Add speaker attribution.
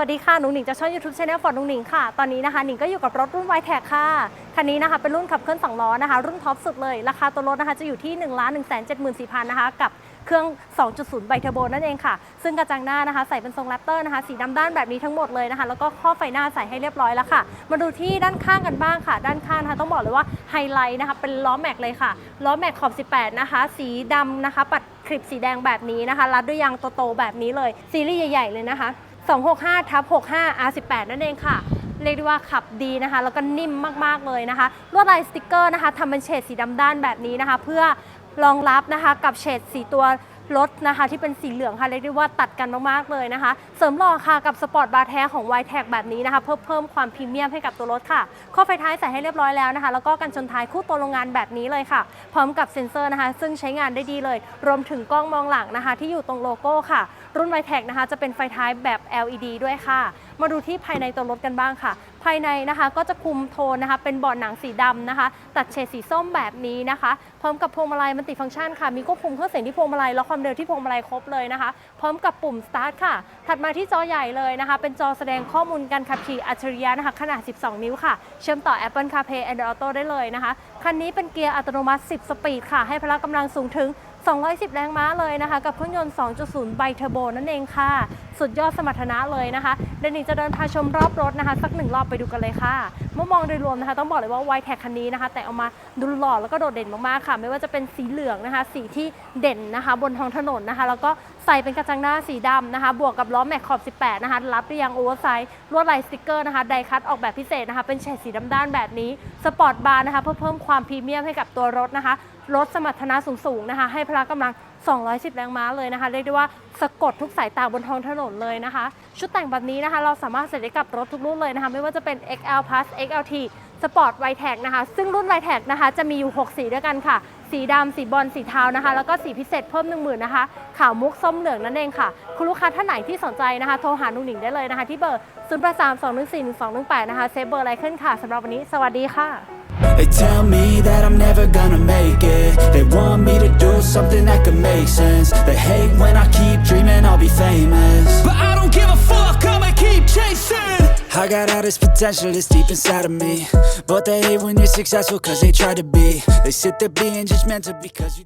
Speaker 1: วัสดีค่ะหนูหนิงจากช่อง YouTube Channel ฟอร์ดหนูหนิงค่ะ ตอนนี้นะคะหนิงก็อยู่กับรถรุ่น y t e c ค่ะ คันนี้นะคะเป็นรุ่นขับเคลื่อน2ล้อนะคะ รุ่นท็อปสุดเลย ราคาตัวรถนะคะจะอยู่ที่ 1 1 7 4 0 0 0 นะคะ กับเครื่อง 2.0 ไบเทอร์โบนั่นเองค่ะ ซึ่งกระจังหน้านะคะ ใส่เป็นทรงแรปเตอร์นะคะ สีดำด้านแบบนี้ทั้งหมดเลยนะคะ แล้วก็ข้อไฟหน้าใส่ให้เรียบร้อยแล้วค่ะ มาดูที่ด้านข้างกันบ้างค่ะ ด้านข้างนะคะต้องบอกเลยว่าไฮไลท์นะคะเป็นล้อแม็กเลยค่ะ ล้อแม็กขอบ 18 นะคะ สีดำนะคะ ปัดคลิปสีแดงแบบนี้นะคะ รัดด้วยยางโตๆแบบนี้เลย ซีรีส์ใหญ่ๆเลยนะคะ 265ทับ65 R18 นั่นเองค่ะ เรียกได้ว่าขับดีนะคะ แล้วก็นิ่มมากๆเลยนะคะ ลวดลายสติกเกอร์นะคะทำเป็นเฉดสีดำด้านแบบนี้นะคะ เพื่อรองรับนะคะกับเฉดสีตัวรถนะคะที่เป็นสีเหลืองค่ะเรียกได้ว่าตัดกันมากๆเลยนะคะ เสริมหล่อค่ะกับสปอร์ตบาร์แท้ของ y t e c แบบนี้นะคะ เพื่อเพิ่มความพรีเมียมให้กับตัวรถค่ะ ข้อไฟท้ายใส่ให้เรียบร้อยแล้วนะคะ แล้วก็กันชนท้ายคู่ตัวโรงงานแบบนี้เลยค่ะ พร้อมกับเซ็นเซอร์นะคะ ซึ่งใช้งานได้ดีเลย รวมถึงกล้องมองหลังนะคะ ที่อยู่ตรงโลโก้ค่ะ รุ่น y t e c นะคะจะเป็นไฟท้ายแบบ LED ด้วยค่ะ มาดูที่ภายในตัวรถกันบ้างค่ะ ภายในนะคะก็จะคุมโทนนะคะ เป็นเบาะหนังสีดำนะคะ ตัดเฉดสีส้มแบบนี้นะคะ พร้อมกับพวงมาลัยมันติฟังก์ชันค่ะ มีควบคุมเครื่องเสียงที่พวงมาลัยและความเร็วที่พวงมาลัยครบเลยนะคะ พร้อมกับปุ่ม start ค่ะ ถัดมาที่จอใหญ่เลยนะคะ เป็นจอแสดงข้อมูลการขับขี่อัจฉริยะนะคะขนาด 12 นิ้วค่ะ เชื่อมต่อ Apple CarPlay Android Auto ได้เลยนะคะ คันนี้เป็นเกียร์อัตโนมัติ 10 สปีดค่ะ ให้พละกำลังสูงถึง 210 แรงม้าเลยนะคะ กับเครื่องยนต์ 2.0 ไบเทอร์โบนั่นเองค่ะ สุดยอดสมรรถนะเลยนะคะเดยวหนิจะเดินพาชมรอบรถนะคะ สักหนึ่งรอบไปดูกันเลยค่ะ เมื่อมองโดยรวมนะคะ ต้องบอกเลยว่า y t e c คันนี้นะคะ แต่งออกมาดูหล่อแล้วก็โดดเด่นมากๆค่ะ ไม่ว่าจะเป็นสีเหลืองนะคะ สีที่เด่นนะคะ บนท้องถนนนะคะ แล้วก็ใส่เป็นกระจังหน้าสีดำนะคะ บวกกับล้อแม็กขอบ 18 นะคะ รับด้วยยางโอเวอร์ไซส์ลวดลายสติกเกอร์นะคะไดคัตออกแบบพิเศษนะคะ เป็นเฉดสีดำด้านแบบนี้สปอร์ตบาร์นะคะเพื่อเพิ่มความพรีเมียมให้กับตัวรถนะคะ รถสมรรถนะสูงๆนะคะ ให้พละกำลัง 210 แรงม้าเลยนะคะ เรียกได้ว่าสะกดทุกสายตาบนท้องถนนเลยนะคะ ชุดแต่งแบบนี้นะคะ เราสามารถใส่ได้กับรถทุกรุ่นเลยนะคะ ไม่ว่าจะเป็น XL Plus XLT Sport y t e c นะคะ ซึ่งรุ่น y t e c นะคะ จะมีอยู่ 6 สีด้วยกันค่ะ สีดำ สีบอล สีเทานะคะ แล้วก็สีพิเศษเพิ่ม1 0,000นะคะ ขาวมุกส้มเหลืองนั่นเองค่ะ คุณลูกค้าท่านไหนที่สนใจนะคะ โทรหาหนุ่งหนิงได้เลยนะคะ ที่เบอร์ 0 8 3 2 1 4 1 2 1 8 นะคะ เซฟเบอร์อะไรขึ้นค่ะสำหรับวันนี้ สวัสดีค่ะ
Speaker 2: They tell me that I'm never gonna make it. They want me to do something that could make sense. They hate when I keep dreaming I'll be famous. But I don't give a fuck, I'ma keep chasing. I got all this potential that's deep inside of me. But they hate when you're successful cause they try to be. They sit there being judgmental because you